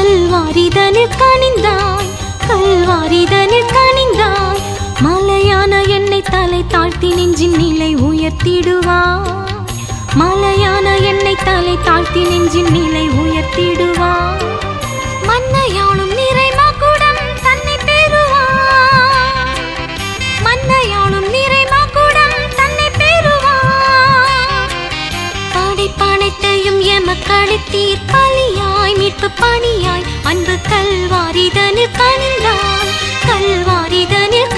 கல்வாரிதனில் கணிந்தாய் கல்வாரிதனில் கணிந்தாய் மலையான எண்ணெய் தலை தாழ்த்தி நெஞ்சின் நிலை உயர்த்திடுவாய் மலையான எண்ணெய் தலை தாழ்த்தி நெஞ்சின் நிலை உயர்த்திடுவாய் மன்னையாளும் நிறைமா கூடம் தன்னை பெறுவான். மன்னையாளும் நிறைமா காப்பு பணியாய் அன்பு கல்வாரிதனில் கனிந்தாய். கல்வாரிதனில்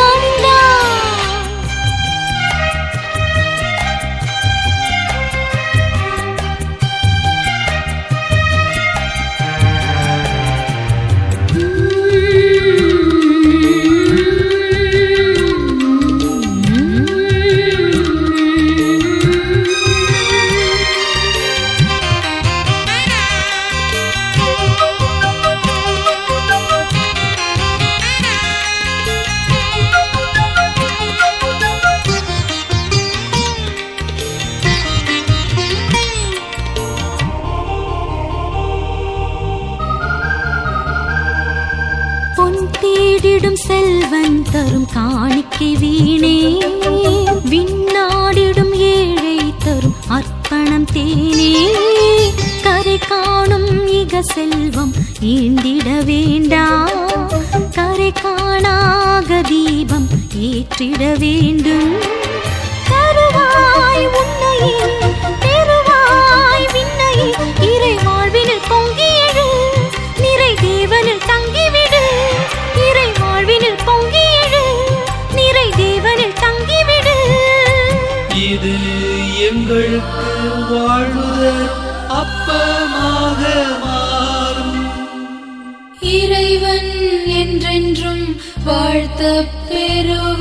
தேடிடும் செல்வன் தரும் காணிக்கை வீணே. விண்ணாடிடும் ஏழை தரும் அர்ப்பணம் தேனே. கரை காணும் இக செல்வம் ஈந்திட வேண்டாம் கரை காணாக தீபம் ஏற்றிட வேண்டும். தருவாய் உன்னையே எங்களுக்கு வாழ்வுதல் அப்பமாக மாறும். இறைவன் என்றென்றும் வாழ்த்த பெறுவாராக.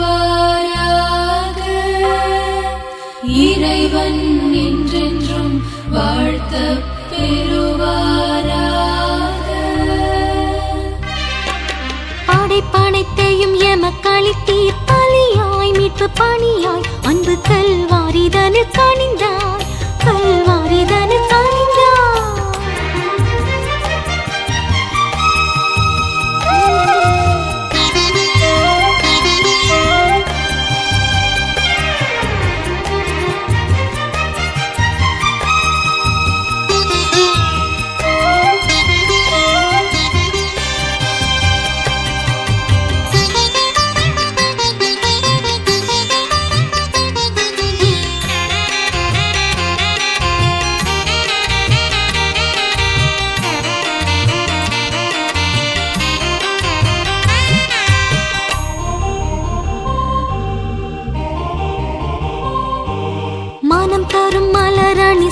இறைவன் என்றென்றும் வாழ்த்த பெறுவாராக. படைப்பனைத்தையும் எமக்களித்தீர் பலியாய் மீட்பு பணியாய் அன்பு கல்வி கல்வாரிதனு கல்வாரிதனில் கல்வாரிதனு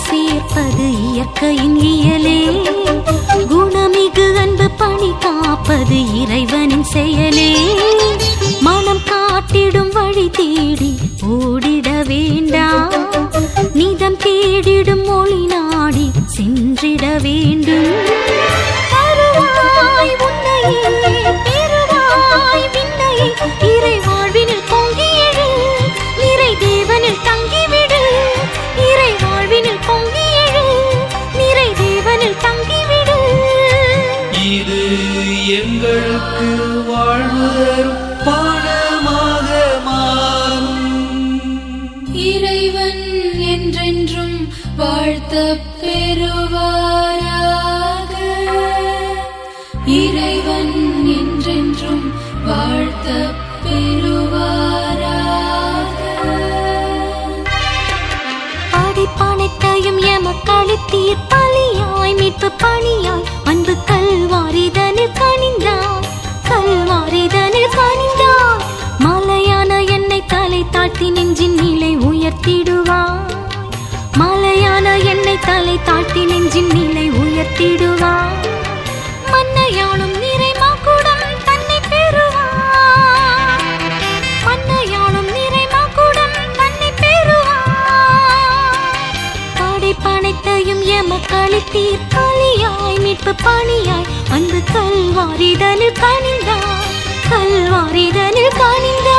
சேர்ப்பது இயற்கையின் இயலே. குணமிகு அன்பு பணி காப்பது இறைவனின் செயலே. மனம் காட்டிடும் வழி தேடி ஓடிட வேண்டாம் நிதம் தேடிடும் மொழி நாடி சென்றிட வேண்டும். தருவாய் உன்னையே. பலியாய் பணியாய் அன்பு கல்வாரிதனில் கனிந்தாய் கல்வாரிதனில் கனிந்தாய் மலையான என்னை தலை தாழ்த்தி நெஞ்சின் நிலை உயர்த்திடுவாய் மலையான என்னை தலை தாழ்த்தி நெஞ்சின் நிலை உயர்த்திடுவாய் மன்னையாளும் நிறை மாக்குடம் பணியாய் அன்பு கல்வாரிதனில் கனிந்தாய் கல்வாரிதனில் கனிந்தாய்